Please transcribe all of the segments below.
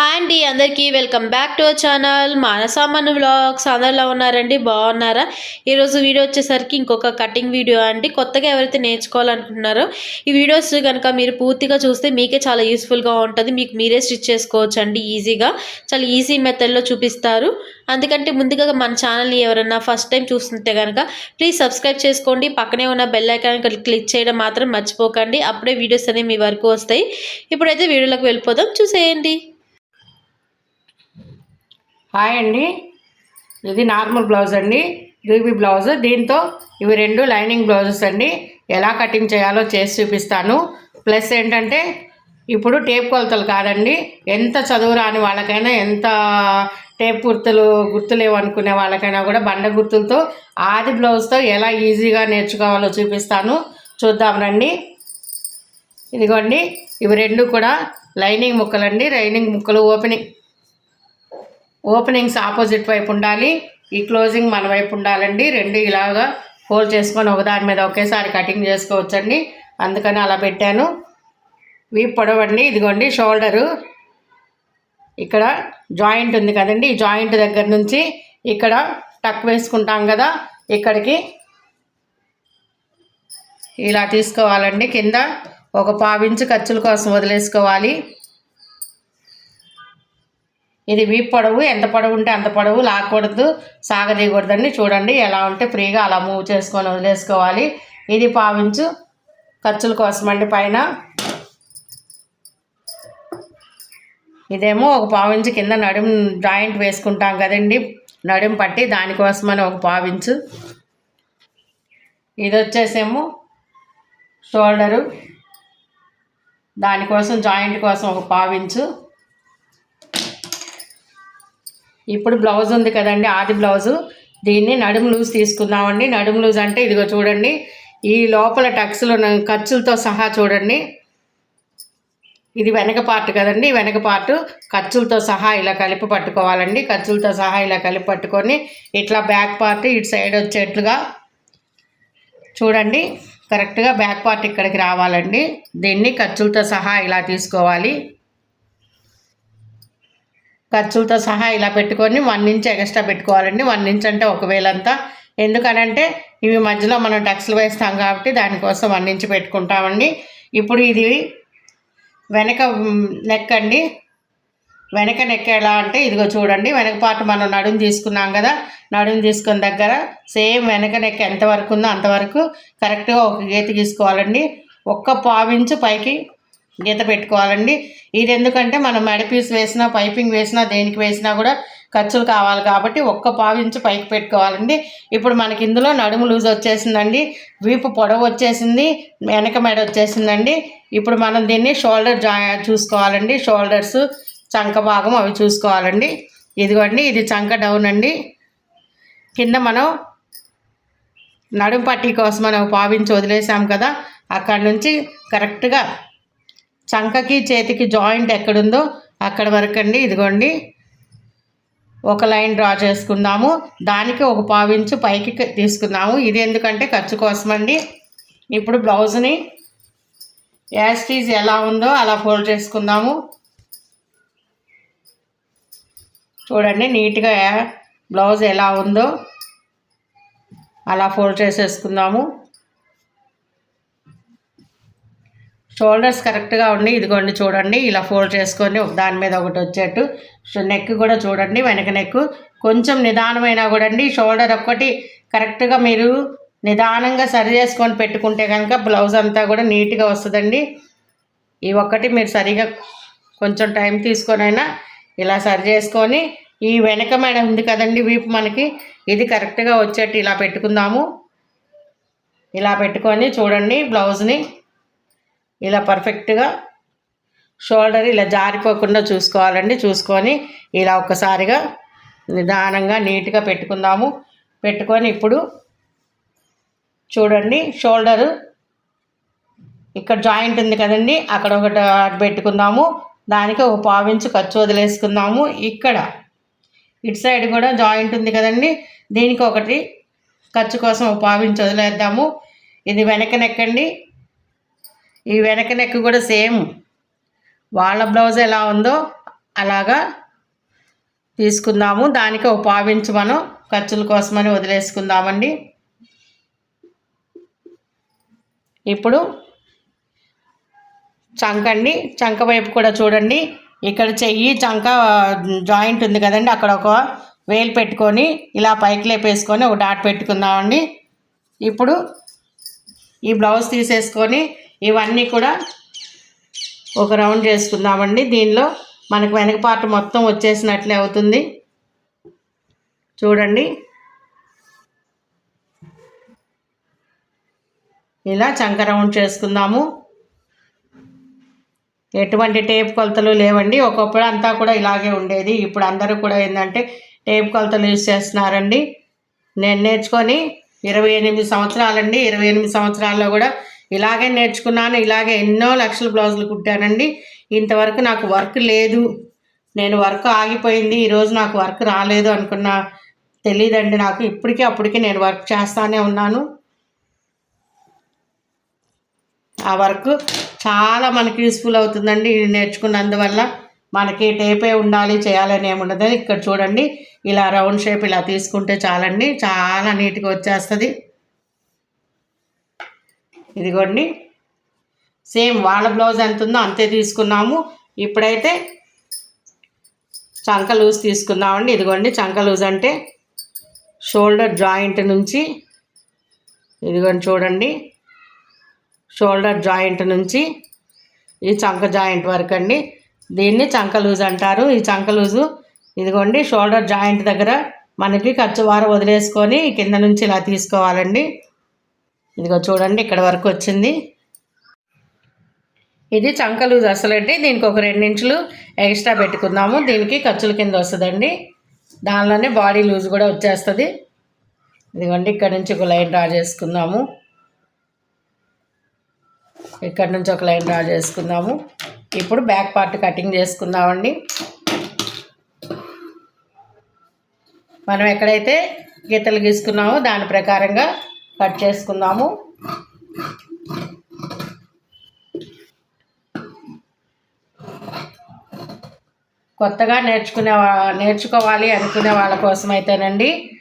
Hi అండి అందరికీ welcome back to our channel. మానసామన్ vlogs. అందరిలో ఉన్నారండి? బాగున్నారా? ఈరోజు వీడియో వచ్చేసరికి ఇంకొక కటింగ్ వీడియో అండి. కొత్తగా ఎవరైతే నేర్చుకోవాలనుకుంటున్నారో ఈ వీడియోస్ కనుక మీరు పూర్తిగా చూస్తే మీకే చాలా యూస్ఫుల్గా ఉంటుంది. మీకు మీరే స్టిచ్ చేసుకోవచ్చు అండి ఈజీగా. చాలా ఈజీ మెథడ్లో చూపిస్తారు. అందుకంటే ముందుగా మన ఛానల్ని ఎవరైనా ఫస్ట్ టైం చూస్తుంటే కనుక ప్లీజ్ సబ్స్క్రైబ్ చేసుకోండి. పక్కనే ఉన్న బెల్ ఐకాన్ క్లిక్ చేయడం మాత్రం మర్చిపోకండి. అప్పుడే వీడియోస్ అనేవి మీ వరకు వస్తాయి. ఇప్పుడైతే వీడియోలోకి వెళ్ళిపోదాం. చూసేయండి. హాయ్ అండి. ఇది నార్మల్ బ్లౌజ్ అండి. Ruby blouse. దీంతో ఇవి రెండు లైనింగ్ బ్లౌజెస్ అండి. ఎలా కటింగ్ చేయాలో చేసి చూపిస్తాను. ప్లస్ ఏంటంటే ఇప్పుడు టేప్ కొలతలు కాదండి. ఎంత చదువు రాని వాళ్ళకైనా ఎంత టేప్ గుర్తులు గుర్తులేవు అనుకునే వాళ్ళకైనా కూడా బండ గుర్తులతో ఆది బ్లౌజ్తో ఎలా ఈజీగా నేర్చుకోవాలో చూపిస్తాను. చూద్దాం రండి. ఇదిగోండి. ఇవి రెండు కూడా లైనింగ్ ముక్కలండి. లైనింగ్ ముక్కలు ఓపెనింగ్. ఓపెనింగ్స్ ఆపోజిట్ వైపు ఉండాలి ఈ క్లోజింగ్ మన వైపు ఉండాలండి. రెండు ఇలాగా ఫోల్డ్ చేసుకొని ఒకదాని మీద ఒకేసారి కటింగ్ చేసుకోవచ్చండి. అందుకని అలా పెట్టాను. వీ పొడవండి ఇదిగోండి షోల్డరు. ఇక్కడ జాయింట్ ఉంది కదండి ఈ జాయింట్ దగ్గర నుంచి ఇక్కడ టక్ వేసుకుంటాం కదా ఇక్కడికి ఇలా తీసుకోవాలండి. కింద ఒక పావించి ఖర్చుల కోసం వదిలేసుకోవాలి. ఇది వీప్ పొడవు ఎంత పొడవు ఉంటే అంత పొడవు లాక్కూడదు సాగదీయకూడదండి. చూడండి ఎలా ఉంటే ఫ్రీగా అలా మూవ్ చేసుకొని వదిలేసుకోవాలి. ఇది పావించు ఖర్చుల కోసం అండి పైన. ఇదేమో ఒక పావించు కింద నడుం జాయింట్ వేసుకుంటాం కదండి. నడుం పట్టి దానికోసమని ఒక పావించు ఇది వచ్చేసేమో షోల్డరు. దానికోసం జాయింట్ కోసం ఒక పావించు ఇప్పుడు బ్లౌజ్ ఉంది కదండి ఆది బ్లౌజు. దీన్ని నడుము లూజ్ తీసుకుందామండి. నడుము లూజ్ అంటే ఇదిగో చూడండి ఈ లోపల టక్స్లు ఖర్చులతో సహా చూడండి. ఇది వెనక పార్ట్ కదండి వెనక పార్ట్ ఖర్చులతో సహా ఇలా కలిపి పట్టుకోవాలండి. ఖర్చులతో సహా ఇలా కలిపి పట్టుకొని ఇట్లా బ్యాక్ పార్ట్ ఇటు సైడ్ వచ్చేట్లుగా చూడండి కరెక్ట్గా బ్యాక్ పార్ట్ ఇక్కడికి రావాలండి. దీన్ని ఖర్చులతో సహా ఇలా తీసుకోవాలి. ఖర్చులతో సహా ఇలా పెట్టుకొని వన్ ఇంచ్ ఎక్స్ట్రా పెట్టుకోవాలండి. వన్ ఇంచ్ అంటే ఒకవేళ అంతా ఎందుకనంటే ఇవి మధ్యలో మనం టక్స్లు వేస్తాం కాబట్టి దానికోసం వన్ ఇంచ్ పెట్టుకుంటామండి. ఇప్పుడు ఇది వెనక నెక్ అండి. వెనక నెక్ ఎలా అంటే ఇదిగో చూడండి. వెనక పాటు మనం నడుము తీసుకున్నాం కదా. నడుము తీసుకున్న దగ్గర సేమ్ వెనక నెక్ ఎంతవరకు ఉందో అంతవరకు కరెక్ట్గా ఒక గీత గీసుకోవాలండి. ఒక్క పావించు పైకి గీత పెట్టుకోవాలండి. ఇది ఎందుకంటే మనం మెడ పీస్ వేసినా పైపింగ్ వేసినా దేనికి వేసినా కూడా ఖర్చులు కావాలి కాబట్టి ఒక్క పావించి పైకి పెట్టుకోవాలండి. ఇప్పుడు మనకి ఇందులో నడుము లూజ్ వచ్చేసిందండి. వీపు పొడవు వచ్చేసింది. వెనక మెడ వచ్చేసిందండి. ఇప్పుడు మనం దీన్ని షోల్డర్ జా చూసుకోవాలండి. షోల్డర్స్ చంక భాగం అవి చూసుకోవాలండి. ఇదిగోండి ఇది చంక డౌన్ అండి. కింద మనం నడుము పట్టీ కోసం మనం పావించి వదిలేసాం కదా అక్కడ నుంచి కరెక్ట్గా చంకకి చేతికి జాయింట్ ఎక్కడుందో అక్కడ వరకు అండి ఇదిగోండి. ఒక లైన్ డ్రా చేసుకుందాము. దానికి ఒక పావించు పైకి తీసుకుందాము. ఇది ఎందుకంటే ఖర్చు కోసమండి. ఇప్పుడు బ్లౌజ్ని యాస్టీజ్ ఎలా ఉందో అలా ఫోల్డ్ చేసుకుందాము. చూడండి నీట్గా బ్లౌజ్ ఎలా ఉందో అలా ఫోల్డ్ చేసేసుకుందాము. షోల్డర్స్ కరెక్ట్గా ఉండి ఇదిగోండి చూడండి ఇలా ఫోల్డ్ చేసుకొని ఒక దాని మీద ఒకటి వచ్చేట్టు. నెక్ కూడా చూడండి వెనక నెక్. కొంచెం నిదానమైనా కూడా అండి షోల్డర్ ఒక్కటి కరెక్ట్గా మీరు నిదానంగా సరి చేసుకొని పెట్టుకుంటే కనుక బ్లౌజ్ అంతా కూడా నీట్గా వస్తుందండి. ఈ ఒక్కటి మీరు సరిగా కొంచెం టైం తీసుకొని అయినా ఇలా సరి చేసుకొని ఈ వెనక మెడ ఉంది కదండి వీపు మనకి ఇది కరెక్ట్గా వచ్చేట్టు ఇలా పెట్టుకుందాము. ఇలా పెట్టుకొని చూడండి బ్లౌజ్ని. ఇలా పర్ఫెక్ట్గా షోల్డర్ ఇలా జారిపోకుండా చూసుకోవాలండి. చూసుకొని ఇలా ఒక్కసారిగా నిదానంగా నీట్గా పెట్టుకుందాము. పెట్టుకొని ఇప్పుడు చూడండి షోల్డరు ఇక్కడ జాయింట్ ఉంది కదండి. అక్కడ ఒకటి పెట్టుకుందాము. దానికి ఒక పావించు ఖర్చు వదిలేసుకుందాము. ఇక్కడ ఇటు సైడ్ కూడా జాయింట్ ఉంది కదండి. దీనికి ఒకటి ఖర్చు కోసం ఒక పావించి వదిలేద్దాము. ఇది వెనక నెక్కండి. ఈ వెనక నెక్ కూడా సేమ్. వాళ్ళ బ్లౌజ్ ఎలా ఉందో అలాగా తీసుకుందాము. దానికి ఒక పావించి మనం ఖర్చుల కోసమని వదిలేసుకుందామండి. ఇప్పుడు చంక అండి. చంక వైపు కూడా చూడండి. ఇక్కడ చెయ్యి చంక జాయింట్ ఉంది కదండి. అక్కడ ఒక వేలు పెట్టుకొని ఇలా పైకి లేపేసుకొని ఒక డాట్ పెట్టుకుందామండి. ఇప్పుడు ఈ బ్లౌజ్ తీసేసుకొని ఇవన్నీ కూడా ఒక రౌండ్ చేసుకుందామండి. దీనిలో మనకు వెనక పార్ట్ మొత్తం వచ్చేసినట్లే అవుతుంది. చూడండి. ఇలా చంక రౌండ్ చేసుకుందాము. ఎటువంటి టేప్ కొలతలు లేవండి. ఒకప్పుడు అంతా కూడా ఇలాగే ఉండేది. ఇప్పుడు అందరూ కూడా ఏంటంటే టేప్ కొలతలు యూజ్ చేస్తున్నారండి. నేను నేర్చుకొని ఇరవై ఎనిమిది సంవత్సరాలండి. ఇరవై ఎనిమిది సంవత్సరాల్లో కూడా ఇలాగే నేర్చుకున్నాను ఇలాగే ఎన్నో లక్షల బ్లౌజులు కుట్టానండి. ఇంతవరకు నాకు వర్క్ లేదు. నేను వర్క్ ఆగిపోయింది ఈరోజు నాకు వర్క్ రాలేదు అనుకున్న తెలియదండి నాకు. ఇప్పటికీ అప్పటికి నేను వర్క్ చేస్తానే ఉన్నాను. ఆ వర్క్ చాలా మనకి యూస్ఫుల్ అవుతుందండి నేర్చుకున్నందువల్ల. మనకి టేపే ఉండాలి చేయాలని ఏముండదు. ఇక్కడ చూడండి ఇలా రౌండ్ షేప్ ఇలా తీసుకుంటే చాలండి. చాలా నీట్గా వచ్చేస్తుంది. ఇదిగోండి. సేమ్ వాళ్ళ బ్లౌజ్ ఎంత ఉందో అంతే తీసుకున్నాము. ఇప్పుడైతే చంక లూజ్ తీసుకుందామండి. ఇదిగోండి చంక లూజ్ అంటే షోల్డర్ జాయింట్ నుంచి ఇదిగోండి చూడండి. షోల్డర్ జాయింట్ నుంచి ఈ చంక జాయింట్ వరకు అండి. దీన్ని చంక లూజ్ అంటారు. ఈ చంక లూజు ఇదిగోండి షోల్డర్ జాయింట్ దగ్గర మనకి ఖర్చు వారం వదిలేసుకొని కింద నుంచి ఇలా తీసుకోవాలండి. ఇదిగో చూడండి ఇక్కడ వరకు వచ్చింది. ఇది చంక లూజ్ దీనికి ఒక రెండు ఇంచులు ఎక్స్ట్రా పెట్టుకుందాము. దీనికి ఖర్చుల కింద వస్తుందండి. దానిలోనే బాడీ లూజ్ కూడా వచ్చేస్తుంది. ఇదిగోండి ఇక్కడ నుంచి ఒక లైన్ డ్రా చేసుకుందాము. ఇక్కడ నుంచి ఒక లైన్ డ్రా చేసుకుందాము. ఇప్పుడు బ్యాక్ పార్ట్ కటింగ్ చేసుకుందామండి. మనం ఎక్కడైతే గీతలు గీసుకున్నామో దాని ప్రకారంగా కట్ చేసుకుందాము. కొత్తగా నేర్చుకునే నేర్చుకోవాలి అనుకునే వాళ్ళ కోసం అయితేనండి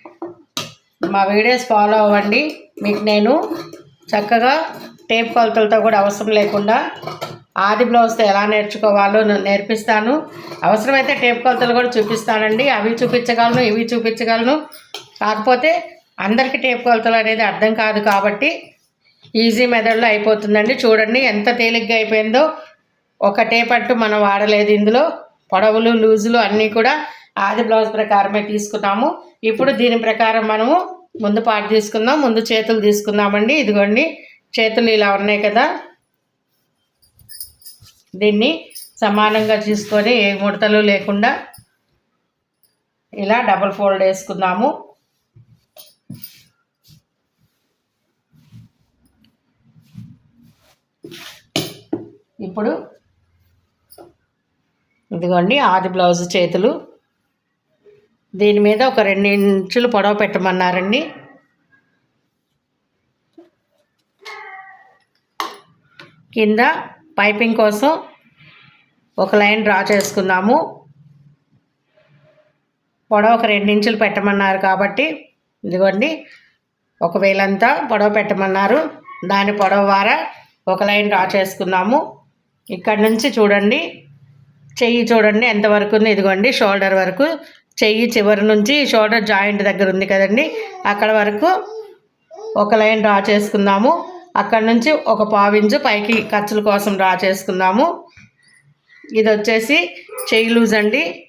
మా వీడియోస్ ఫాలో అవ్వండి. మీకు నేను చక్కగా టేప్ కొలతలతో కూడా అవసరం లేకుండా ఆది బ్లౌజ్తో ఎలా నేర్చుకోవాలో నేను నేర్పిస్తాను. అవసరమైతే టేప్ కొలతలు కూడా చూపిస్తానండి. అవి చూపించగలను ఇవి చూపించగలను. కాకపోతే అందరికీ టేప్ కొలతలు అనేది అర్థం కాదు కాబట్టి ఈజీ మెథడ్లో అయిపోతుందండి. చూడండి ఎంత తేలిగ్గా అయిపోయిందో. ఒక టేప్ అంటూ మనం వాడలేదు ఇందులో. పొడవులు లూజులు అన్నీ కూడా ఆది బ్లౌజ్ ప్రకారమే తీసుకున్నాము. ఇప్పుడు దీని ప్రకారం మనము ముందు పాటు తీసుకుందాం ముందు చేతులు తీసుకుందామండి. ఇదిగోండి చేతులు ఇలా ఉన్నాయి కదా. దీన్ని సమానంగా తీసుకొని ఏ ముడతలు లేకుండా ఇలా డబుల్ ఫోల్డ్ వేసుకుందాము. ఇప్పుడు ఇదిగోండి ఆది బ్లౌజ్ చేతులు. దీని మీద ఒక రెండు ఇంచులు పొడవ పెట్టమన్నారండి. కింద పైపింగ్ కోసం ఒక లైన్ డ్రా చేసుకుందాము. పొడవ ఒక రెండు ఇంచులు పెట్టమన్నారు కాబట్టి ఇదిగోండి ఒక వేలంతా పొడవ పెట్టమన్నారు. దాని పొడవ ద్వారా ఒక లైన్ డ్రా చేసుకుందాము. ఇక్కడ నుంచి చూడండి. చెయ్యి చూడండి ఎంతవరకు ఉంది. ఇదిగోండి షోల్డర్ వరకు. చెయ్యి చివరి నుంచి షోల్డర్ జాయింట్ దగ్గర ఉంది కదండి. అక్కడ వరకు ఒక లైన్ డ్రా చేసుకుందాము. అక్కడ నుంచి ఒక పావించు పైకి ఖర్చుల కోసం డ్రా చేసుకుందాము. ఇది వచ్చేసి చెయ్యి లూజ్ అండి.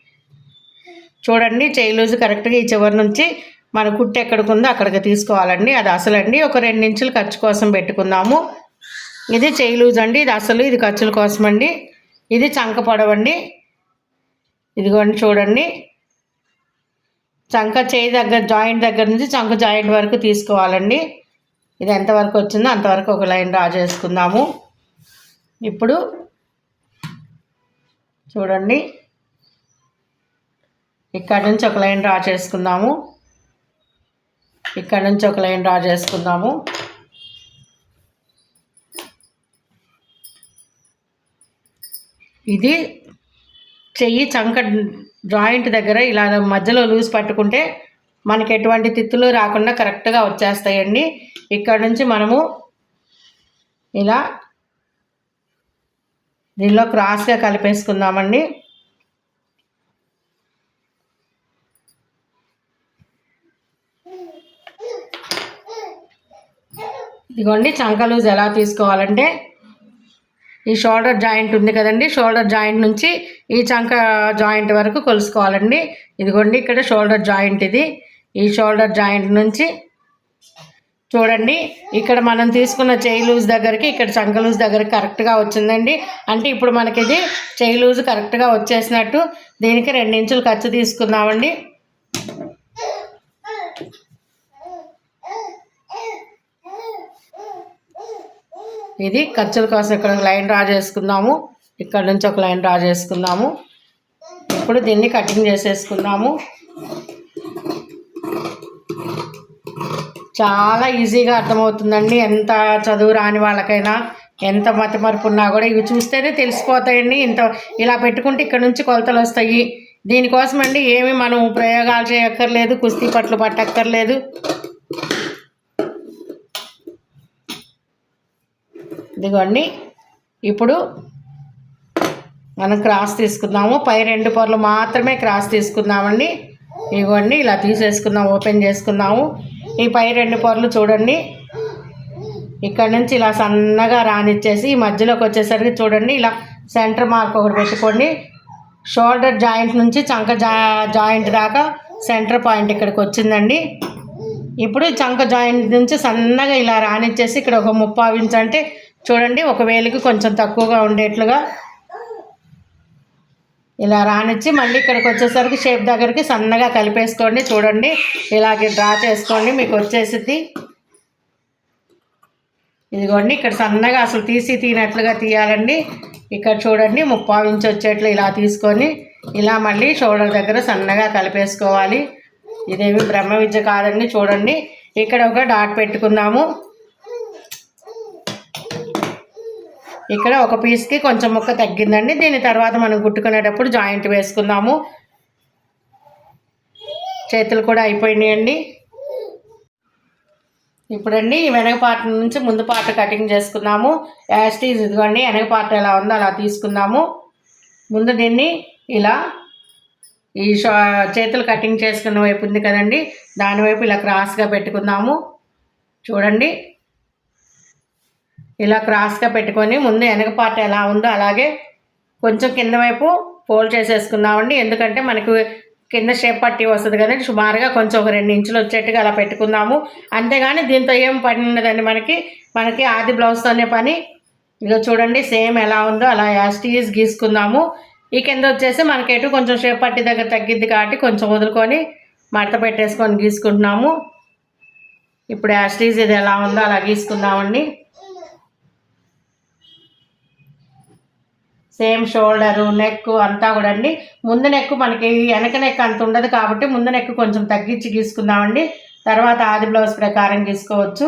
చూడండి చెయ్యి లూజ్ కరెక్ట్గా ఈ చివరి నుంచి మన కుట్టు ఎక్కడికి ఉందో అక్కడికి తీసుకోవాలండి. అది అసలండి. ఒక రెండు ఇంచులు ఖర్చు కోసం పెట్టుకుందాము. ఇది చేయి లూజ్ అండి ఇది అసలు ఇది ఖర్చుల కోసం అండి ఇది చంక పొడవండి. ఇదిగోండి చూడండి. చంక చేయి దగ్గర జాయింట్ దగ్గర నుంచి చంక జాయింట్ వరకు తీసుకోవాలండి. ఇది ఎంతవరకు వచ్చిందో అంతవరకు ఒక లైన్ డ్రా చేసుకుందాము. ఇప్పుడు చూడండి. ఇక్కడ నుంచి ఒక లైన్ డ్రా చేసుకుందాము. ఇక్కడ నుంచి ఒక లైన్ డ్రా చేసుకుందాము. ఇది చెయ్యి చంక జాయింట్ దగ్గర ఇలా మధ్యలో లూజ్ పట్టుకుంటే మనకి ఎటువంటి తిత్తులు రాకుండా కరెక్ట్గా వచ్చేస్తాయండి. ఇక్కడ నుంచి మనము ఇలా దీనిలో క్రాస్గా కలిపేసుకుందామండి. ఇదిగోండి చంక లూజ్ ఎలా తీసుకోవాలంటే ఈ షోల్డర్ జాయింట్ ఉంది కదండి. షోల్డర్ జాయింట్ నుంచి ఈ చంక జాయింట్ వరకు కొలుసుకోవాలండి. ఇదిగోండి ఇక్కడ షోల్డర్ జాయింట్ ఇది. ఈ షోల్డర్ జాయింట్ నుంచి చూడండి ఇక్కడ మనం తీసుకున్న చేయి లూజ్ దగ్గరికి ఇక్కడ చంక లూజ్ దగ్గరికి కరెక్ట్గా వచ్చిందండి. అంటే ఇప్పుడు మనకి ఇది చేయి లూజ్ కరెక్ట్గా వచ్చేసినట్టు దీనికి రెండించులు ఖర్చు తీసుకుందామండి. ఇది ఖర్చుల కోసం ఇక్కడ లైన్ డ్రా చేసుకుందాము ఇక్కడ నుంచి ఒక లైన్ డ్రా చేసుకుందాము ఇప్పుడు దీన్ని కటింగ్ చేసేసుకుందాము చాలా ఈజీగా అర్థమవుతుందండి. ఎంత చదువు రాని వాళ్ళకైనా ఎంత మతిమరుపు ఉన్నా కూడా ఇవి చూస్తేనే తెలిసిపోతాయండి. ఇంత ఇలా పెట్టుకుంటే ఇక్కడ నుంచి కొలతలు వస్తాయి. దీనికోసం అండి ఏమి మనం ప్రయోగాలు చేయక్కర్లేదు కుస్తీ పట్లు పట్టక్కర్లేదు. ఇదిగోండి. ఇప్పుడు మనం క్రాస్ తీసుకుందాము. పై రెండు పొరలు మాత్రమే క్రాస్ తీసుకుందామండి. ఇవ్వండి ఇలా తీసేసుకుందాం ఓపెన్ చేసుకుందాము. ఈ పై రెండు పొరలు చూడండి. ఇక్కడ నుంచి ఇలా సన్నగా రానిచ్చేసి ఈ మధ్యలోకి వచ్చేసరికి చూడండి. ఇలా సెంటర్ మార్క్ ఒకటి పెట్టుకోండి. షోల్డర్ జాయింట్ నుంచి చంక జా జాయింట్ దాకా సెంటర్ పాయింట్ ఇక్కడికి వచ్చిందండి. ఇప్పుడు చంక జాయింట్ నుంచి సన్నగా ఇలా రానిచ్చేసి ఇక్కడ ఒక ముప్పావు ఇంచ్ అంటే చూడండి ఒక వేలికి కొంచెం తక్కువగా ఉండేట్లుగా ఇలా రానిచ్చి మళ్ళీ ఇక్కడికి వచ్చేసరికి షేప్ దగ్గరికి సన్నగా కలిపేసుకోండి చూడండి. ఇలాగే డ్రా చేసుకోండి మీకు వచ్చేసింది ఇదిగోండి ఇక్కడ సన్నగా అసలు తీసి తీనట్లుగా తీయాలండి. ఇక్కడ చూడండి ముప్పావు ఇంచు వచ్చేట్లు ఇలా తీసుకొని ఇలా మళ్ళీ షోల్డర్ దగ్గర సన్నగా కలిపేసుకోవాలి. ఇదేమి బ్రహ్మ విద్య కాదండి చూడండి. ఇక్కడ ఒక డాట్ పెట్టుకుందాము ఇక్కడ ఒక పీస్కి కొంచెం ముక్క తగ్గిందండి. దీని తర్వాత మనం కుట్టుకునేటప్పుడు జాయింట్ వేసుకుందాము. చేతులు కూడా అయిపోయినాయండి. ఇప్పుడండి ఈ వెనక నుంచి ముందు పాట కటింగ్ చేసుకుందాము. యాస్టీజ్ ఇదిగోండి వెనక ఎలా ఉందో అలా తీసుకుందాము. ముందు దీన్ని ఇలా ఈ షా చేతులు కటింగ్ చేసుకున్న వైపు ఉంది కదండి. దాని వైపు ఇలా క్రాస్గా పెట్టుకుందాము. చూడండి. ఇలా క్రాస్గా పెట్టుకొని ముందు వెనక పార్ట్ ఎలా ఉందో అలాగే కొంచెం కింద వైపు ఫోల్డ్ చేసేసుకుందామండి. ఎందుకంటే మనకు కింద షేప్ పట్టి వస్తుంది కదండి. సుమారుగా కొంచెం ఒక రెండు ఇంచులు వచ్చేట్టుగా అలా పెట్టుకుందాము. అంతేగాని దీంతో ఏం పని ఉండదండి మనకి. మనకి ఆది బ్లౌజ్తోనే పని. ఇక చూడండి సేమ్ ఎలా ఉందో అలా యాస్టీస్ గీసుకుందాము. ఈ కింద వచ్చేసి మనకి ఎటు కొంచెం షేప్ పట్టి దగ్గర తగ్గిద్ది కాబట్టి కొంచెం వదులుకొని మడత పెట్టేసుకొని గీసుకుంటున్నాము. ఇప్పుడు యాస్టీస్ ఇది ఎలా ఉందో అలా గీసుకుందామండి. సేమ్ షోల్డరు నెక్ అంతా కూడా అండి ముందు నెక్ మనకి వెనక నెక్ అంత ఉండదు కాబట్టి ముందు నెక్ కొంచెం తగ్గించి గీసుకుందామండి. తర్వాత ఆది బ్లౌజ్ ప్రకారం గీసుకోవచ్చు.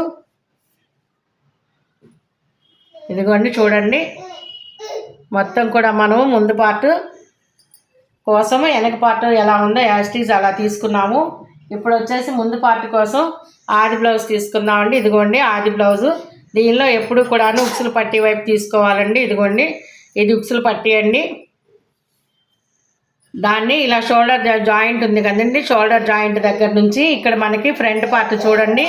ఇదిగోండి చూడండి. మొత్తం కూడా మనం ముందు పార్ట్ కోసము వెనక పార్ట్ ఎలా ఉందో యాస్టీస్ అలా తీసుకున్నాము. ఇప్పుడు వచ్చేసి ముందు పార్ట్ కోసం ఆది బ్లౌజ్ తీసుకుందామండి. ఇదిగోండి ఆది బ్లౌజు. దీనిలో ఎప్పుడు కూడాను ఉక్సులు పట్టి వైపు తీసుకోవాలండి. ఇదిగోండి. ఇది ఉక్సులు పట్టేయండి. అండి దాన్ని ఇలా షోల్డర్ జాయింట్ ఉంది కదండి షోల్డర్ జాయింట్ దగ్గర నుంచి ఇక్కడ మనకి ఫ్రంట్ పార్ట్ చూడండి.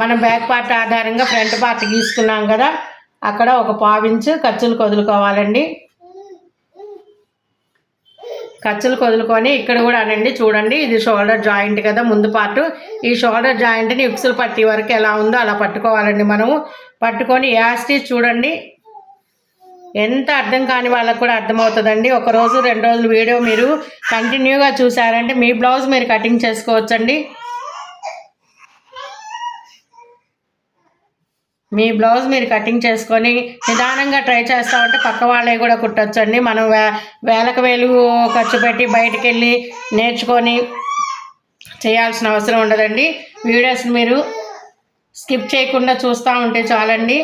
మనం బ్యాక్ పార్ట్ ఆధారంగా ఫ్రంట్ పార్ట్ గీసుకున్నాం కదా అక్కడ ఒక పావించు ఖర్చులు కొదులుకోవాలండి. ఖర్చులు కొదులుకొని ఇక్కడ కూడా అనండి చూడండి ఇది షోల్డర్ జాయింట్ కదా ముందు పార్ట్. ఈ షోల్డర్ జాయింట్ని ఉక్సులు పట్టి వరకు ఎలా ఉందో అలా పట్టుకోవాలండి మనము. పట్టుకొని యాస్టీ చూడండి. ఎంత అర్థం కాని వాళ్ళకు కూడా అర్థమవుతుందండి. ఒక రోజు రెండు రోజులు వీడియో మీరు కంటిన్యూగా చూసారంటే మీ బ్లౌజ్ మీరు కటింగ్ చేసుకోవచ్చండి. మీ బ్లౌజ్ మీరు కటింగ్ చేసుకొని నిదానంగా ట్రై చేస్తామంటే పక్క వాళ్ళే కూడా కుట్టొచ్చండి. మనం వే వేలకు వేలు ఖర్చు పెట్టి బయటికి వెళ్ళి నేర్చుకొని చేయాల్సిన అవసరం ఉండదండి. వీడియోస్ మీరు స్కిప్ చేయకుండా చూస్తూ ఉంటే చాలండి.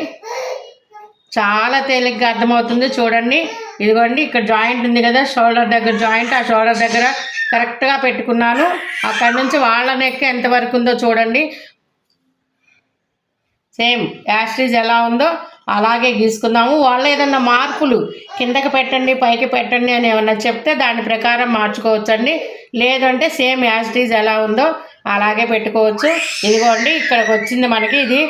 చాలా తేలిగ్గా అర్థమవుతుంది. చూడండి. ఇదిగోండి ఇక్కడ జాయింట్ ఉంది కదా షోల్డర్ దగ్గర జాయింట్. ఆ షోల్డర్ దగ్గర కరెక్ట్గా పెట్టుకున్నాను. అక్కడ నుంచి వాళ్ళ నెక్ ఎంతవరకు ఉందో చూడండి. సేమ్ యాస్ట్రీజ్ ఎలా ఉందో అలాగే గీసుకుందాము. వాళ్ళు ఏదన్నా మార్పులు కిందకి పెట్టండి పైకి పెట్టండి అని ఏమన్నా చెప్తే దాని ప్రకారం మార్చుకోవచ్చండి. లేదంటే సేమ్ యాస్ట్రీజ్ ఎలా ఉందో అలాగే పెట్టుకోవచ్చు. ఇదిగోండి ఇక్కడికి వచ్చింది మనకి ఇది.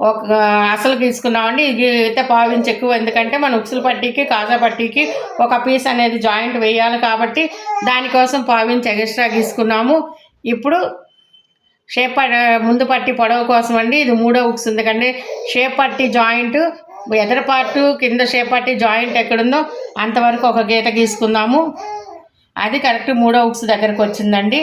ఒక అసలు తీసుకున్నామండి. ఇది అయితే పావించి ఎక్కువ. ఎందుకంటే మన ఉక్సుల పట్టీకి కాజా పట్టీకి ఒక పీస్ అనేది జాయింట్ వేయాలి కాబట్టి దానికోసం పావించి ఎక్స్ట్రా తీసుకున్నాము ఇప్పుడు షేప్ ముందు పట్టి పొడవు కోసం అండి ఇది మూడో ఉక్స్. ఎందుకంటే షేప్ పట్టి జాయింట్ ఎదర పార్టు కింద షేప్ పట్టి జాయింట్ ఎక్కడుందో అంతవరకు ఒక గీత గీసుకుందాము అది కరెక్ట్ మూడో ఉక్స్ దగ్గరకు వచ్చిందండి.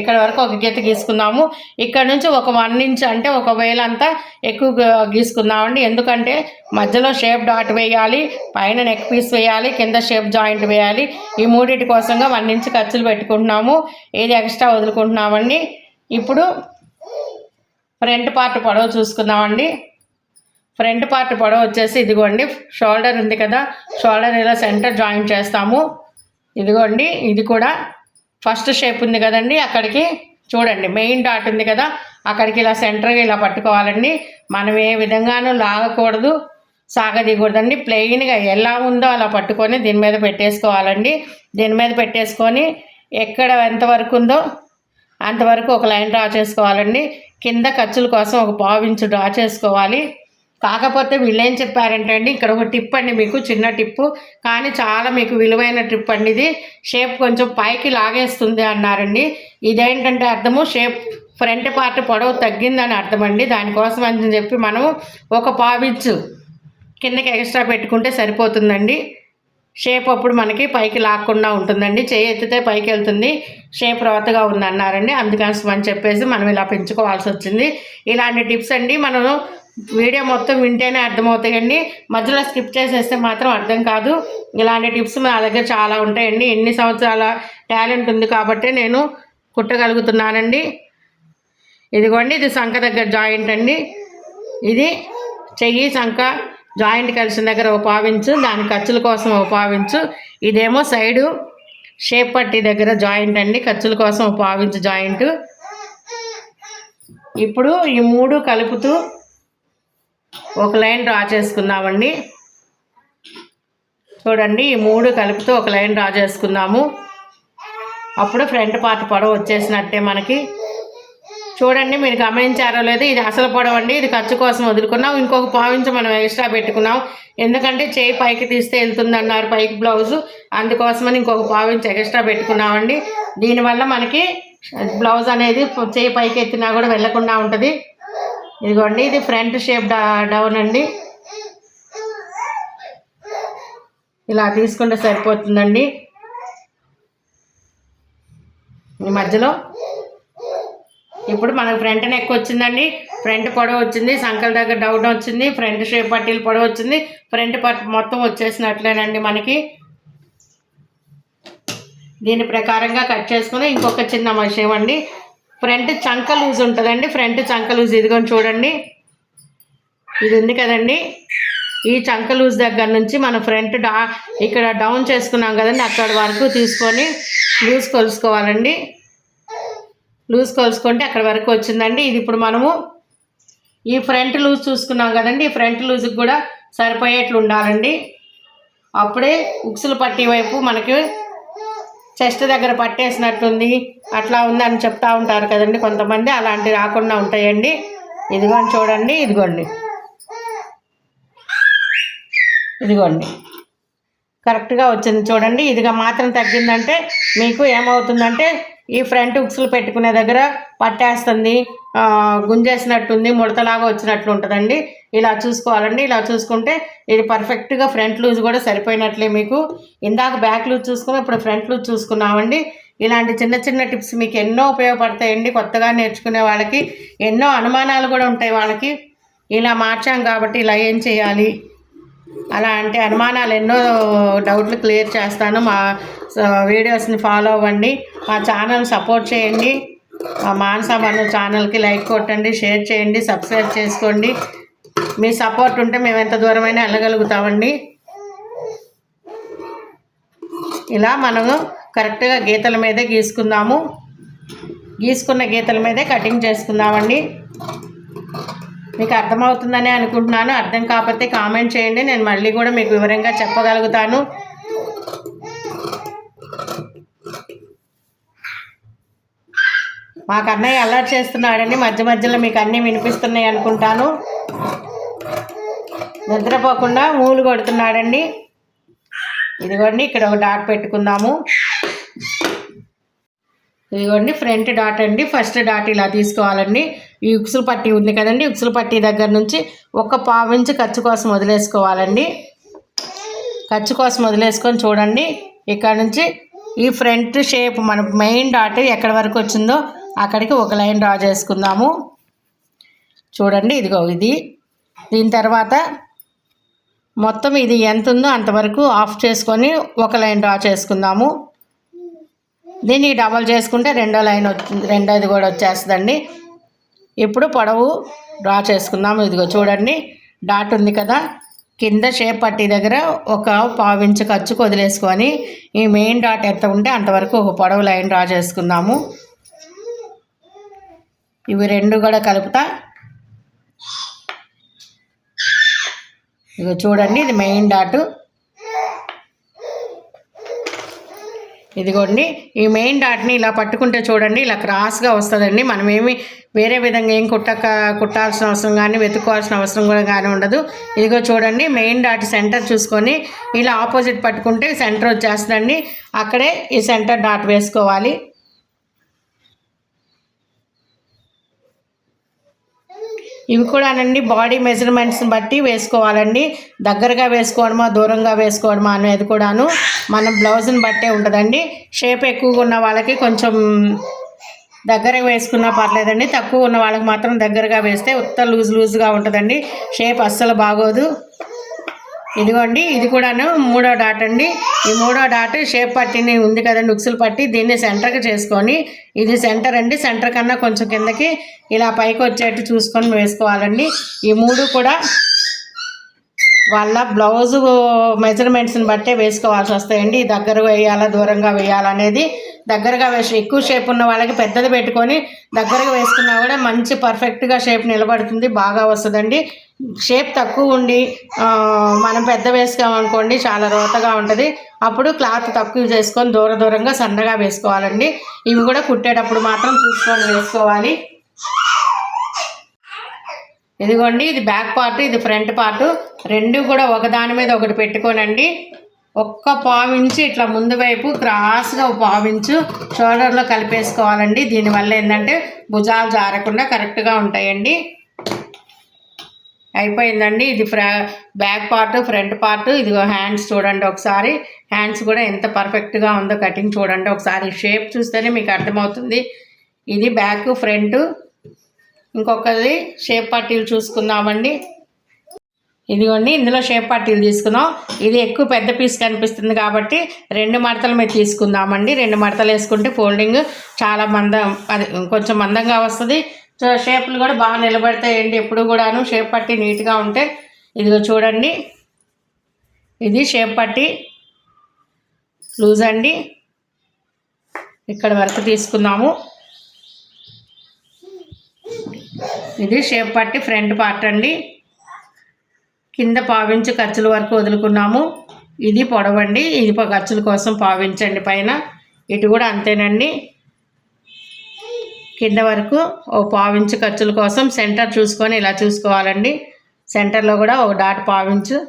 ఇక్కడ వరకు ఒక గీత గీసుకుందాము. ఇక్కడ నుంచి ఒక వన్ ఇంచ్ అంటే ఒక వేల అంతా ఎక్కువ గీసుకుందామండి. ఎందుకంటే మధ్యలో షేప్ డాట్ వేయాలి పైన నెక్ పీస్ వేయాలి కింద షేప్ జాయింట్ వేయాలి. ఈ మూడింటి కోసంగా వన్ ఇంచ్ ఖర్చులు పెట్టుకుంటున్నాము. ఏది ఎక్స్ట్రా వదులుకుంటున్నామండి? ఇప్పుడు ఫ్రంట్ పార్ట్ పొడవు చూసుకుందామండి. ఫ్రంట్ పార్ట్ పొడవు వచ్చేసి ఇదిగోండి షోల్డర్ ఉంది కదా షోల్డర్ ఇలా సెంటర్ జాయింట్ చేస్తాము. ఇదిగోండి ఇది కూడా ఫస్ట్ షేప్ ఉంది కదండి అక్కడికి చూడండి. మెయిన్ డాట్ ఉంది కదా అక్కడికి ఇలా సెంటర్గా ఇలా పట్టుకోవాలండి. మనం ఏ విధంగానూ లాగకూడదు సాగదీయకూడదండి. ప్లెయిన్గా ఎలా ఉందో అలా పట్టుకొని దీని మీద పెట్టేసుకోవాలండి. దీని మీద పెట్టేసుకొని ఎక్కడ ఎంతవరకు ఉందో అంతవరకు ఒక లైన్ డ్రా చేసుకోవాలండి. కింద ఖర్చుల కోసం ఒక పావు ఇంచు డ్రా చేసుకోవాలి. కాకపోతే వీళ్ళు ఏం చెప్పారంటే అండి ఇక్కడ ఒక టిప్ అండి మీకు చిన్న టిప్పు. కానీ చాలా మీకు విలువైన టిప్ అండి ఇది. షేప్ కొంచెం పైకి లాగేస్తుంది అన్నారండి. ఇదేంటంటే అర్థము షేప్ ఫ్రంట్ పార్ట్ పొడవు తగ్గిందని అర్థం అండి. దానికోసం అని చెప్పి మనము ఒక పావిచ్చు కిందకి ఎక్స్ట్రా పెట్టుకుంటే సరిపోతుందండి. షేప్ అప్పుడు మనకి పైకి లాక్కుండా ఉంటుందండి. చేయి ఎత్తితే పైకి వెళ్తుంది. షేప్ రోతగా ఉంది అన్నారండి అందుకని అని చెప్పేసి మనం ఇలా పెంచుకోవాల్సి వచ్చింది. ఇలాంటి టిప్స్ అండి. మనం వీడియో మొత్తం వింటేనే అర్థమవుతాయండి. మధ్యలో స్కిప్ చేసేస్తే మాత్రం అర్థం కాదు. ఇలాంటి టిప్స్ నా దగ్గర చాలా ఉంటాయండి. ఎన్ని సంవత్సరాల టాలెంట్ ఉంది కాబట్టి నేను కుట్టగలుగుతున్నానండి. ఇదిగోండి ఇది సంఖ దగ్గర జాయింట్ అండి. ఇది చెయ్యి సంఖ జాయింట్ కలిసిన దగ్గర ఒక పావించు దాని ఖర్చుల కోసం ఒక పావించు ఇదేమో సైడు షేప్ పట్టి దగ్గర జాయింట్ అండి. ఖర్చుల కోసం ఒక పావించు జాయింట్. ఇప్పుడు ఈ మూడు కలుపుతూ ఒక లైన్ డ్రా చేసుకుందామండి. చూడండి ఈ మూడు కలుపుతూ ఒక లైన్ డ్రా చేసుకుందాము. అప్పుడు ఫ్రంట్ పార్ట్ పొడవు వచ్చేసినట్టే మనకి. చూడండి మీరు గమనించారో లేదో ఇది అసలు పొడవు అండి. ఇది ఖర్చు కోసం వదులుకున్నాం. ఇంకొక పావించి మనం ఎక్స్ట్రా పెట్టుకున్నాం. ఎందుకంటే చేయి పైకి తీస్తే వెళ్తుంది అన్నారు పైకి బ్లౌజు. అందుకోసమని ఇంకొక పావించి ఎక్స్ట్రా పెట్టుకున్నామండి. దీనివల్ల మనకి బ్లౌజ్ అనేది చేయి పైకి ఎత్తినా కూడా వెళ్ళకుండా ఉంటుంది. ఇదిగోండి ఇది ఫ్రంట్ షేప్ డౌన్ అండి. ఇలా తీసుకుంటే సరిపోతుందండి. ఈ మధ్యలో ఇప్పుడు మనకు ఫ్రంట్ నెక్ వచ్చిందండి. ఫ్రంట్ పొడవ వచ్చింది సంకల దగ్గర డౌన్ వచ్చింది ఫ్రంట్ షేప్ పట్టీలు పొడవ వచ్చింది ఫ్రంట్ పట్ మొత్తం వచ్చేసినట్లేనండి మనకి. దీని ప్రకారంగా కట్ చేసుకుని ఇంకొక చిన్న విషయం అండి. ఫ్రంట్ చంక లూజ్ ఉంటుందండి ఫ్రంట్ చంక లూజ్. ఇదిగోని చూడండి. ఇది ఉంది కదండి. ఈ చంక లూజ్ దగ్గర నుంచి మన ఫ్రంట్ డా ఇక్కడ డౌన్ చేసుకున్నాం కదండి. అక్కడ వరకు తీసుకొని లూజ్ కొలుసుకోవాలండి. లూజ్ కొలుసుకుంటే అక్కడ వరకు వచ్చిందండి. ఇది ఇప్పుడు మనము ఈ ఫ్రంట్ లూజ్ చూసుకున్నాం కదండి. ఈ ఫ్రంట్ లూజ్కి కూడా సరిపోయేట్లు ఉండాలండి. అప్పుడే ఉక్సులు పట్టి వైపు మనకి చెస్ట్ దగ్గర పట్టేసినట్టుంది. అట్లా ఉందని చెప్తా ఉంటారు కదండి. కొంతమంది అలాంటివి రాకుండా ఉంటాయండి. ఇదిగోండి చూడండి ఇదిగోండి. ఇదిగోండి. కరెక్ట్గా వచ్చింది చూడండి. ఇదిగా మాత్రం తగ్గిందంటే మీకు ఏమవుతుందంటే ఈ ఫ్రంట్ ఉక్సులు పెట్టుకునే దగ్గర పట్టేస్తుంది. గుంజేసినట్టుంది ముడతలాగా వచ్చినట్లు ఉంటుందండి ఇలా చూసుకోవాలండి. ఇలా చూసుకుంటే ఇది పర్ఫెక్ట్గా ఫ్రంట్ లూజ్ కూడా సరిపోయినట్లే మీకు. ఇందాక బ్యాక్ లూజ్ చూసుకుని ఇప్పుడు ఫ్రంట్ లూజ్ చూసుకున్నామండి. ఇలాంటి చిన్న చిన్న టిప్స్ మీకు ఎన్నో ఉపయోగపడతాయండి. కొత్తగా నేర్చుకునే వాళ్ళకి ఎన్నో అనుమానాలు కూడా ఉంటాయి వాళ్ళకి. ఇలా మార్చాం కాబట్టి ఇలా ఏం చేయాలి? అలా అంటే అనుమానాలు ఎన్నో డౌట్లు క్లియర్ చేస్తాను. మా వీడియోస్ని ఫాలో అవ్వండి. మా ఛానల్ సపోర్ట్ చేయండి. మా మన ఛానల్కి లైక్ కొట్టండి షేర్ చేయండి సబ్స్క్రైబ్ చేసుకోండి. మీ సపోర్ట్ ఉంటే మేము ఎంత దూరమైనా వెళ్ళగలుగుతామండి. ఇలా మనము కరెక్ట్గా గీతల మీదే గీసుకుందాము. గీసుకున్న గీతల మీదే కటింగ్ చేసుకుందామండి. మీకు అర్థమవుతుందని అనుకుంటున్నాను. అర్థం కాకపోతే కామెంట్ చేయండి. నేను మళ్ళీ కూడా మీకు వివరంగా చెప్పగలుగుతాను. మాకు అన్నయ్య అలర్ట్ చేస్తున్నాడండి. మధ్య మధ్యలో మీకు అన్నీ వినిపిస్తున్నాయి అనుకుంటాను. నిద్రపోకుండా మూలు కొడుతున్నాడండి. ఇదిగోండి ఇక్కడ ఒక డాట్ పెట్టుకుందాము. ఇదిగోండి ఫ్రంట్ డాట్ అండి. ఫస్ట్ డాట్ ఇలా తీసుకోవాలండి. ఈ ఉక్సులు పట్టి ఉంది కదండి ఉక్సులు పట్టి దగ్గర నుంచి ఒక పావించి ఖర్చు కోసం వదిలేసుకోవాలండి. ఖర్చు కోసం వదిలేసుకొని చూడండి. ఇక్కడ నుంచి ఈ ఫ్రంట్ షేప్ మన మెయిన్ డాట్ ఎక్కడి వరకు వచ్చిందో అక్కడికి ఒక లైన్ డ్రా చేసుకుందాము. చూడండి ఇదిగో ఇది. దీని తర్వాత మొత్తం ఇది ఎంత ఉందో అంతవరకు ఆఫ్ చేసుకొని ఒక లైన్ డ్రా చేసుకుందాము. దీన్ని డబల్ చేసుకుంటే రెండో లైన్ వచ్చింది రెండోది కూడా వచ్చేస్తుందండి. ఇప్పుడు పొడవు డ్రా చేసుకుందాము. ఇదిగో చూడండి డాట్ ఉంది కదా. కింద షేప్ పట్టి దగ్గర ఒక పావించు ఖర్చుకు వదిలేసుకొని ఈ మెయిన్ డాట్ ఎంత ఉంటే అంతవరకు ఒక పొడవు లైన్ డ్రా చేసుకుందాము. ఇవి రెండు కూడా కలుపుతా. ఇక చూడండి ఇది మెయిన్ డాటు. ఇదిగోండి ఈ మెయిన్ డాట్ని ఇలా పట్టుకుంటే చూడండి ఇలా క్రాస్గా వస్తుందండి. మనం ఏమి వేరే విధంగా ఏం కుట్టక కుట్టాల్సిన అవసరం కానీ వెతుక్కోవాల్సిన అవసరం కూడా కానీ ఉండదు. ఇదిగో చూడండి మెయిన్ డాట్ సెంటర్ చూసుకొని ఇలా ఆపోజిట్ పట్టుకుంటే సెంటర్ వచ్చేస్తుందండి. అక్కడే ఈ సెంటర్ డాట్ వేసుకోవాలి. ఇవి కూడానండి బాడీ మెజర్మెంట్స్ని బట్టి వేసుకోవాలండి. దగ్గరగా వేసుకోవడమా దూరంగా వేసుకోవడమా అనేది కూడాను మన బ్లౌజ్ని బట్టే ఉంటుందండి. షేప్ ఎక్కువగా ఉన్న వాళ్ళకి కొంచెం దగ్గరగా వేసుకున్నా పర్లేదండి. తక్కువ ఉన్న వాళ్ళకి మాత్రం దగ్గరగా వేస్తే ఉత్త లూజ్ లూజ్గా ఉంటుందండి. షేప్ అస్సలు బాగోదు. ఇదిగోండి ఇది కూడాను మూడో డాట్ అండి. ఈ మూడో డాట్ షేప్ పట్టిని ఉంది కదండి ఉక్సులు పట్టి దీన్ని సెంటర్కి చేసుకొని ఇది సెంటర్ అండి. సెంటర్ కన్నా కొంచెం కిందకి ఇలా పైకి వచ్చేట్టు చూసుకొని వేసుకోవాలండి. ఈ మూడు కూడా వాళ్ళ బ్లౌజు మెజర్మెంట్స్ని బట్టే వేసుకోవాల్సి వస్తాయండి. దగ్గర వేయాలా దూరంగా వేయాలనేది దగ్గరగా వేసి ఎక్కువ షేప్ ఉన్న వాళ్ళకి పెద్దది పెట్టుకొని దగ్గరగా వేసుకున్నా కూడా మంచి పర్ఫెక్ట్గా షేప్ నిలబడుతుంది బాగా వస్తుందండి. షేప్ తక్కువ ఉండి మనం పెద్ద వేసుకోమనుకోండి చాలా రోతగా ఉంటుంది. అప్పుడు క్లాత్ తక్కువ చేసుకొని దూర దూరంగా సన్నగా వేసుకోవాలండి. ఇవి కూడా కుట్టేటప్పుడు మాత్రం చూసుకొని వేసుకోవాలి. ఇదిగోండి ఇది బ్యాక్ పార్ట్ ఇది ఫ్రంట్ పార్ట్ రెండు కూడా ఒకదాని మీద ఒకటి పెట్టుకోనండి. ఒక్క పావించి ఇట్లా ముందు వైపు క్రాస్గా పావించు షోల్డర్లో కలిపేసుకోవాలండి. దీనివల్ల ఏంటంటే భుజాలు జారకుండా కరెక్ట్గా ఉంటాయండి. అయిపోయిందండి. ఇది ఫ్రా బ్యాక్ పార్ట్ ఫ్రంట్ పార్ట్. ఇదిగో హ్యాండ్స్ చూడండి ఒకసారి. హ్యాండ్స్ కూడా ఎంత పర్ఫెక్ట్గా ఉందో కటింగ్ చూడండి. ఒకసారి షేప్ చూస్తేనే మీకు అర్థమవుతుంది. ఇది బ్యాక్ ఫ్రంట్ ఇంకొకది షేప్ పట్టీలు చూసుకుందామండి. ఇదిగోండి ఇందులో షేప్ పట్టీలు తీసుకున్నాం ఇది ఎక్కువ పెద్ద పీస్ కనిపిస్తుంది కాబట్టి రెండు మడతలు మీద తీసుకుందామండి. రెండు మడతలు వేసుకుంటే ఫోల్డింగ్ చాలా మందం అది కొంచెం మందంగా వస్తుంది. షేప్లు షేపులు కూడా బాగా నిలబడతాయండి ఎప్పుడు కూడాను. షేప్ పట్టి నీట్గా ఉంటే. ఇదిగో చూడండి. ఇది షేప్ పట్టి లూజ్ అండి. ఇక్కడ వరకు తీసుకుందాము ఇది షేప్ పట్టి ఫ్రంట్ పార్ట్ అండి. కింద పావించు ఖర్చుల వరకు వదులుకున్నాము. ఇది పొడవండి. ఇది ఖర్చుల కోసం పావించండి పైన. ఇటు కూడా అంతేనండి. కింద వరకు ఓ పావించు ఖర్చుల కోసం సెంటర్ చూసుకొని ఇలా చూసుకోవాలండి. సెంటర్లో కూడా ఒక డాట్ పావించు.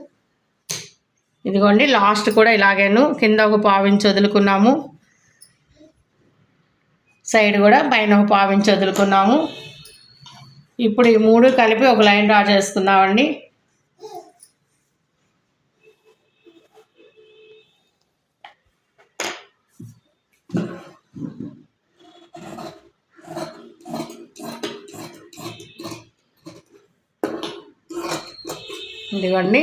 ఇదిగోండి లాస్ట్ కూడా ఇలాగేను. కింద ఒక పావించి వదులుకున్నాము. సైడ్ కూడా పైన ఒక పావించి వదులుకున్నాము. ఇప్పుడు ఈ మూడు కలిపి ఒక లైన్ డ్రా చేసుకుందామండి. ఇదిగోండి.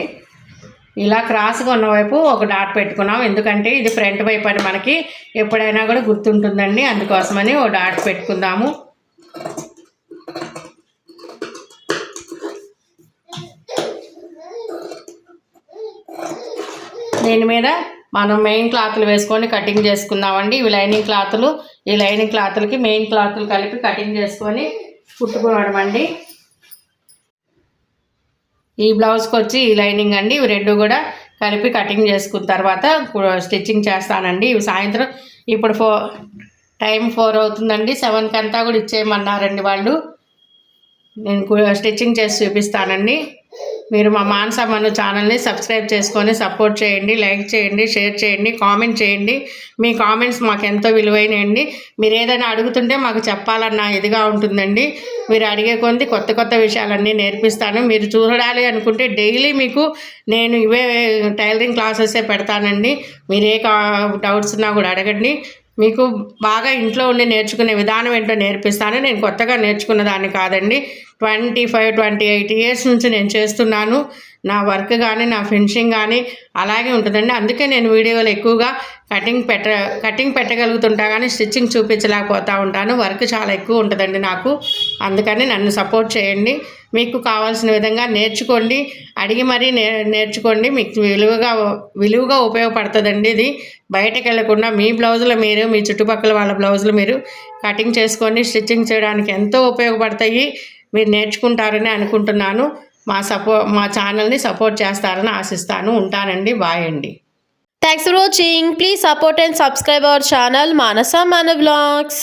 ఇలా క్రాస్గా ఉన్నవైపు ఒక డాట్ పెట్టుకున్నాం. ఎందుకంటే ఇది ఫ్రంట్ వైపు అని మనకి ఎప్పుడైనా కూడా గుర్తుంటుందండి. అందుకోసమని ఓ డాట్ పెట్టుకుందాము. దీని మీద మనం మెయిన్ క్లాత్లు వేసుకొని కటింగ్ చేసుకుందామండి. ఇవి లైనింగ్ క్లాత్లు. ఈ లైనింగ్ క్లాత్లకి మెయిన్ క్లాత్లు కలిపి కటింగ్ చేసుకొని కుట్టుకోవడం అండి ఈ బ్లౌజ్కి వచ్చి ఈ లైనింగ్ అండి. ఇవి రెండు కూడా కలిపి కటింగ్ చేసుకున్న తర్వాత స్టిచ్చింగ్ చేస్తానండి. ఇవి సాయంత్రం ఇప్పుడు ఫో టైం ఫోర్ అవుతుందండి. సెవెన్కి అంతా కూడా ఇచ్చేయమన్నారండి వాళ్ళు. నేను స్టిచ్చింగ్ చేసి చూపిస్తానండి. మీరు మా మానసమ్మను ఛానల్ని సబ్స్క్రైబ్ చేసుకొని సపోర్ట్ చేయండి లైక్ చేయండి షేర్ చేయండి కామెంట్ చేయండి. మీ కామెంట్స్ మాకు ఎంతో విలువైనయండి. మీరు ఏదైనా అడుగుతుంటే మాకు చెప్పాలన్న ఇదిగా ఉంటుందండి. మీరు అడిగే కొద్ది కొత్త కొత్త విషయాలన్నీ నేర్పిస్తాను. మీరు చూడాలి అనుకుంటే డైలీ మీకు నేను ఇవే టైలరింగ్ క్లాసెసే పెడతానండి. మీరు ఏ కా డౌట్స్ ఉన్నా కూడా అడగండి. మీకు బాగా ఇంట్లో ఉండి నేర్చుకునే విధానం ఏంటో నేర్పిస్తాను. నేను కొత్తగా నేర్చుకున్న దాన్ని కాదండి. Twenty five twenty eight years నుంచి నేను చేస్తున్నాను. నా వర్క్ కానీ నా ఫినిషింగ్ కానీ అలాగే ఉంటుందండి. అందుకే నేను వీడియోలు ఎక్కువగా కటింగ్ పెట్ట కటింగ్ పెట్టగలుగుతుంటా కానీ స్టిచ్చింగ్ చూపించలేకపోతూ ఉంటాను. వర్క్ చాలా ఎక్కువ ఉంటుందండి నాకు. అందుకని నన్ను సపోర్ట్ చేయండి. మీకు కావాల్సిన విధంగా నేర్చుకోండి. అడిగి మరీ నే నేర్చుకోండి. మీకు విలువగా విలువగా ఉపయోగపడుతుందండి ఇది. బయటకు వెళ్ళకుండా మీ బ్లౌజులు మీరు మీ చుట్టుపక్కల వాళ్ళ బ్లౌజులు మీరు కటింగ్ చేసుకొని స్టిచ్చింగ్ చేయడానికి ఎంతో ఉపయోగపడతాయి. మీరు నేర్చుకుంటారని అనుకుంటున్నాను. మా సపో మా ఛానల్ని సపోర్ట్ చేస్తారని ఆశిస్తాను. ఉంటానండి. బాయ్ అండి. Thanks for watching please support and subscribe our channel Manasa మన బ్లాగ్స్